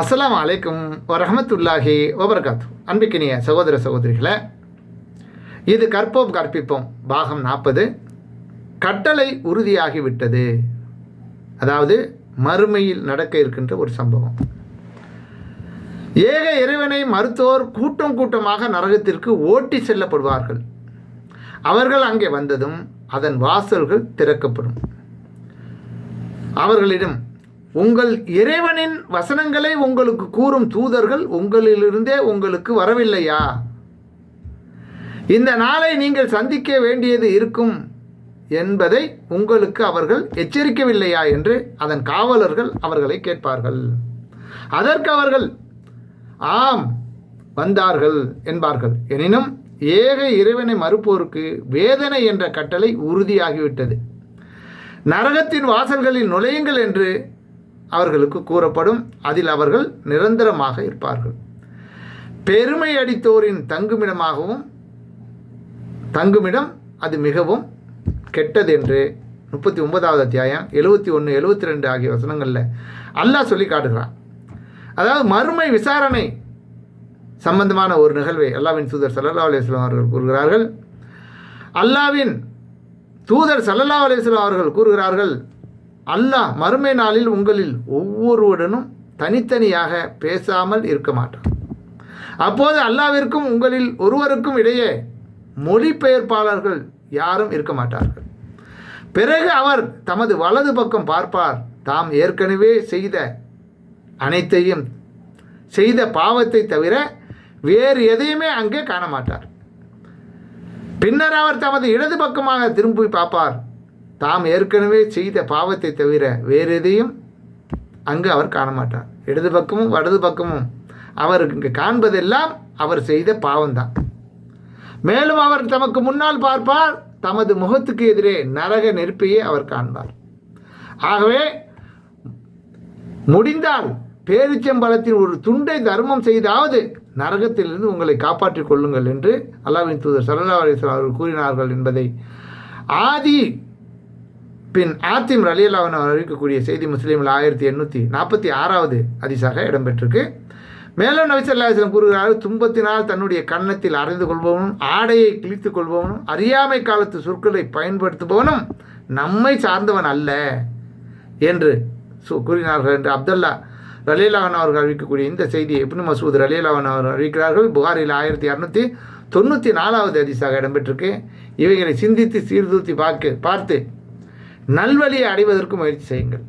அஸ்லாம் அலைக்கும் வரஹமத்துல்லாஹி வபரகாத்து. அன்பிக்கினிய சகோதர சகோதரிகளை இது கற்போம் கற்பிப்போம். பாகம் நாற்பது. கட்டளை உறுதியாகிவிட்டது. அதாவது மறுமையில் நடக்க இருக்கின்ற ஒரு சம்பவம். ஏக இறைவனை மறுத்தோர் கூட்டம் கூட்டமாக நரகத்திற்கு ஓட்டி செல்லப்படுவார்கள். அவர்கள் அங்கே வந்ததும் அதன் வாசல்கள் திறக்கப்படும். அவர்களிடம் உங்கள் இறைவனின் வசனங்களை உங்களுக்கு கூறும் தூதர்கள் உங்களிலிருந்தே உங்களுக்கு வரவில்லையா? இந்த நாளை நீங்கள் சந்திக்க வேண்டியது இருக்கும் என்பதை உங்களுக்கு அவர்கள் எச்சரிக்கவில்லையா என்று அதன் காவலர்கள் அவர்களை கேட்பார்கள். அதற்கு அவர்கள் ஆம் வந்தார்கள் என்பார்கள். எனினும் ஏக இறைவனை மறுப்போருக்கு வேதனை என்ற கட்டளை உறுதியாகிவிட்டது. நரகத்தின் வாசல்களில் நுழையுங்கள் என்று அவர்களுக்கு கூறப்படும் அதில் அவர்கள் நிரந்தரமாக இருப்பார்கள். பெருமை அடித்தோரின் தங்குமிடமாகவும் தங்குமிடம் அது மிகவும் கெட்டது என்று முப்பத்தி ஒன்பதாவது அத்தியாயம் எழுபத்தி ஒன்று எழுபத்தி ரெண்டு ஆகிய வசனங்களில் அல்லாஹ் சொல்லி காட்டுகிறான். அதாவது மறுமை விசாரணை சம்பந்தமான ஒரு நிகழ்வை அல்லாவின் தூதர் சல்லல்லா அலிஸ்லாம் அவர்கள் கூறுகிறார்கள். அல்லாவின் தூதர் சல்லல்லா அலிஸ்லாம் அவர்கள் கூறுகிறார்கள் அல்லாஹ் மறுமை நாளில் உங்களில் ஒவ்வொருவருடனும் தனித்தனியாக பேசாமல் இருக்க மாட்டான். அப்போது அல்லாவிற்கும் உங்களில் ஒருவருக்கும் இடையே மொழிபெயர்ப்பாளர்கள் யாரும் இருக்க மாட்டார்கள். பிறகு அவர் தமது வலது பக்கம் பார்ப்பார். தாம் ஏற்கனவே செய்த அனைத்தையும் செய்த பாவத்தை தவிர வேறு எதையுமே அங்கே காண மாட்டார் பின்னர் அவர் தமது இடது பக்கமாக திரும்பி பார்ப்பார். தாம் ஏற்கனவே செய்த பாவத்தை தவிர வேறு எதையும் அங்கு அவர் காண மாட்டார் இடது பக்கமும் வலது பக்கமும். அவர் இங்கு காண்பதெல்லாம் அவர் செய்த பாவம்தான். மேலும் அவர் தமக்கு முன்னால் பார்ப்பார் தமது முகத்துக்கு எதிரே நரக நெருப்பையே அவர் காண்பார். ஆகவே முடிந்தால் பேரிச்சம்பழத்தின் ஒரு துண்டை தர்மம் செய்தாவது நரகத்திலிருந்து உங்களை காப்பாற்றிக் கொள்ளுங்கள் என்று அல்லாவின் தூதர் சல்லா அலிஸ்லாம் அவர்கள் கூறினார்கள் என்பதை ஆதி பின் ஆத்திம் ரலியல்லாவன் அறிவிக்கக்கூடிய செய்தி முஸ்லீமில் ஆயிரத்தி எண்ணூற்றி நாற்பத்தி ஆறாவது அதிசாக இடம்பெற்றிருக்கு. மேலும் நபிசல்லாஸ்லம் கூறுகிறார்கள் துன்பத்தினால் தன்னுடைய கன்னத்தில் அறிந்து கொள்பவனும் ஆடையை கிழித்து கொள்பவனும் அறியாமை காலத்து சொற்களை பயன்படுத்துபவனும் நம்மை சார்ந்தவன் அல்ல என்று சு கூறினார்கள் என்று அப்துல்லா ரலீலாவன் அவர்கள் அறிவிக்கக்கூடிய இந்த செய்தியை எப்படி மசூத் ரலீலாவன் அவர்கள் அறிவிக்கிறார்கள். புகாரில் ஆயிரத்தி இரநூத்தி தொண்ணூற்றி நாலாவது அதிசாக இடம்பெற்றிருக்கு. இவைகளை சிந்தித்து சீர்தூத்தி பார்க்க பார்த்து நல்வழியை அடைவதற்கு முயற்சி செய்யுங்கள்.